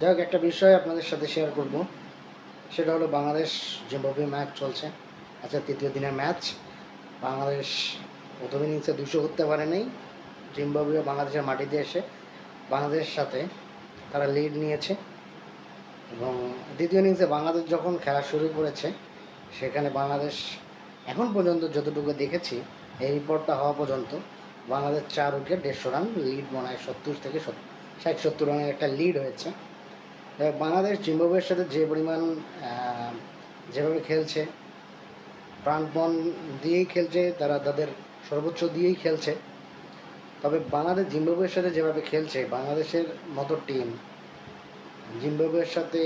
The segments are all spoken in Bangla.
যাই একটা বিষয় আপনাদের সাথে শেয়ার করব। সেটা হলো বাংলাদেশ জিম্বাবুয়ে ম্যাচ চলছে আচ্ছা তৃতীয় দিনের ম্যাচ বাংলাদেশ প্রথম ইনিংসে দুশো করতে পারে নাই, জিম্বাবুয়ে বাংলাদেশের মাটিতে এসে বাংলাদেশের সাথে তারা লিড নিয়েছে। এবং দ্বিতীয় ইনিংসে বাংলাদেশ যখন খেলা শুরু করেছে, সেখানে বাংলাদেশ এখন পর্যন্ত যতটুকু দেখেছি, এই রিপোর্টটা হওয়া পর্যন্ত বাংলাদেশ চার উইকেট, দেড়শো রান লিড বানায় সত্তর থেকে ষাট, সত্তর রানের একটা লিড হয়েছে। বাংলাদেশ জিম্বাবুয়ের সাথে যে পরিমাণ যেভাবে খেলছে, প্রাণপণ দিয়েই খেলছে, তারা তাদের সর্বোচ্চ দিয়েই খেলছে। তবে বাংলাদেশ জিম্বাবুয়ের সাথে যেভাবে খেলছে, বাংলাদেশের মতো টিম, জিম্বাবুয়ের সাথে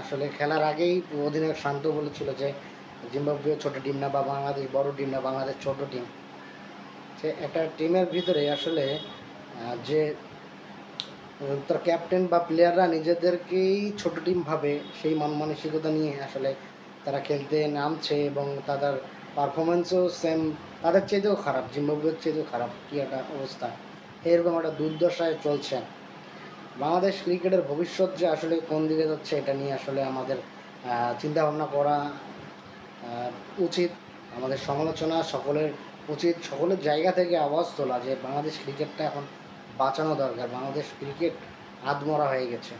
আসলে খেলার আগেই অধিনায়ক শান্ত বলেছিল যে, জিম্বাবুয়ে ছোট টিম না বা বাংলাদেশ বড় টিম না, বাংলাদেশ ছোট টিম। সে একটা টিমের ভিতরে আসলে যে তার ক্যাপ্টেন বা প্লেয়াররা নিজেদেরকেই ছোট টিম ভাবে সেই মন মানসিকতা নিয়ে আসলে তারা খেলতে নামছে এবং তাদের পারফরমেন্সও সেম তাদের চেয়েতেও খারাপ, জিম্বাবুয়ের চেয়েতেও খারাপ কি একটা অবস্থা। এরকম একটা দুর্দশায় চলছে। বাংলাদেশ ক্রিকেটের ভবিষ্যৎ যে আসলে কোন দিকে যাচ্ছে এটা নিয়ে আসলে আমাদের চিন্তা ভাবনা করা উচিত। আমাদের সমালোচনা সকলের উচিত। সকলের জায়গা থেকে আওয়াজ তোলা যে বাংলাদেশ ক্রিকেটটা এখন বাঁচানো দরকার। বাংলাদেশ ক্রিকেট আধমরা হয়ে গেছে।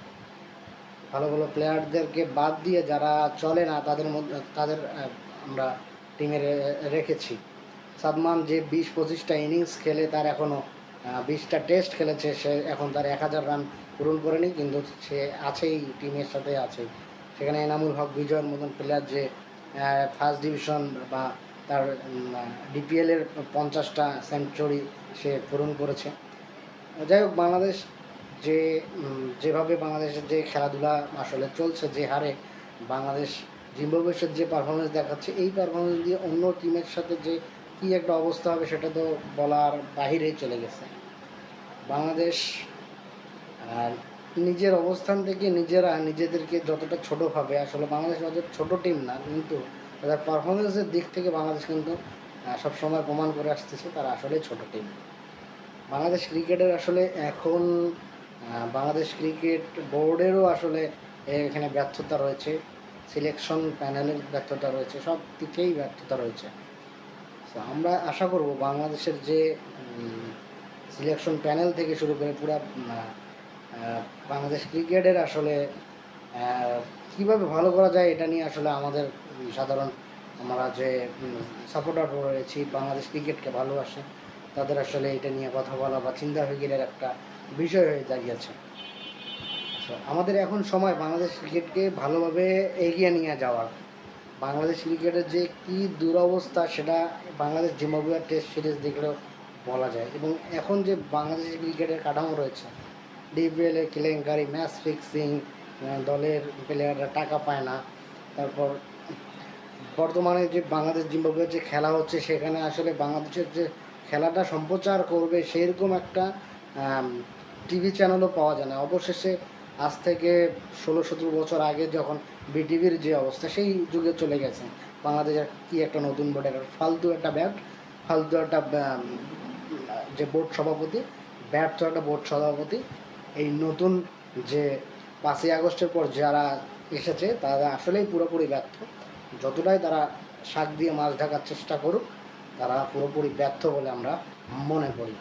ভালো ভালো প্লেয়ারদেরকে বাদ দিয়ে যারা চলে না, তাদের মধ্যে, তাদের আমরা টিমে রেখেছি। সাদমান যে বিশ পঁচিশটা ইনিংস খেলে তার এখনও বিশটা টেস্ট খেলেছে, সে এখন তার এক হাজার রান পূরণ করেনি, কিন্তু সে আছেই টিমের সাথে আছে। সেখানে এনামুল হক, বিজয়ের মতন প্লেয়ার যে ফার্স্ট ডিভিশন বা তার ডিপিএলের পঞ্চাশটা সেঞ্চুরি সে পূরণ করেছে। যাই হোক, বাংলাদেশ যে যেভাবে বাংলাদেশের যে খেলাধুলা আসলে চলছে, যে হারে বাংলাদেশ জিম্বাবুয়ের যে পারফরমেন্স দেখাচ্ছে, এই পারফরমেন্স দিয়ে অন্য টিমের সাথে যে কী একটা অবস্থা হবে সেটা তো বলার বাহিরেই চলে গেছে। বাংলাদেশ, আর নিজের অবস্থান থেকে নিজেরা নিজেদেরকে যতটা ছোট ভাবে, আসলে বাংলাদেশ অত ছোট টিম না, কিন্তু তাদের পারফরমেন্সের দিক থেকে বাংলাদেশ কিন্তু সবসময় প্রমাণ করে আসতেছে, তারা আসলে ছোট টিম বাংলাদেশ ক্রিকেটের আসলে এখন বাংলাদেশ ক্রিকেট বোর্ডেরও আসলে এখানে ব্যর্থতা রয়েছে সিলেকশন প্যানেলের ব্যর্থতা রয়েছে, সব দিকেই ব্যর্থতা রয়েছে। তো আমরা আশা করব বাংলাদেশের যে সিলেকশন প্যানেল থেকে শুরু করে পুরো বাংলাদেশ ক্রিকেটের আসলে কীভাবে ভালো করা যায় এটা নিয়ে আসলে আমাদের সাধারণ আমরা যে সাপোর্টার রয়েছি, বাংলাদেশ ক্রিকেটকে ভালোবাসে। তাদের আসলে এটা নিয়ে কথা বলা বা চিন্তা ভাবনার একটা বিষয় হয়ে দাঁড়িয়েছে। আমাদের এখন সময় বাংলাদেশ ক্রিকেটকে ভালোভাবে এগিয়ে নিয়ে যাওয়ার। বাংলাদেশ ক্রিকেটের যে কি দুরবস্থা সেটা বাংলাদেশ জিম্বাবুয়ার টেস্ট সিরিজ দেখলেও বলা যায়। এবং এখন যে বাংলাদেশ ক্রিকেটের কাঠামো রয়েছে ডিপিএল এ কেলেঙ্কারি ম্যাচ ফিক্সিং দলের প্লেয়াররা টাকা পায় না, তারপর বর্তমানে যে বাংলাদেশ জিম্বাবুয়ের যে খেলা হচ্ছে সেখানে আসলে বাংলাদেশের যে খেলাটা সম্প্রচার করবে সেরকম একটা টিভি চ্যানেলও পাওয়া যায় না। অবশেষে আজ থেকে ষোলো, সতেরো বছর আগে যখন বিটিভির যে অবস্থা, সেই যুগে চলে গেছে বাংলাদেশের কি একটা নতুন বোর্ড একটা ফালতু একটা ব্যাট ফালতু একটা যে বোর্ড সভাপতি ব্যাট ব্যর্থ একটা বোর্ড সভাপতি। এই নতুন যে পাঁচই আগস্টের পর যারা এসেছে, তারা আসলেই পুরোপুরি ব্যর্থ। যতটাই তারা শাক দিয়ে মাছ ঢাকার চেষ্টা করুক তারা পুরোপুরি ব্যর্থ বলে আমরা মনে করি।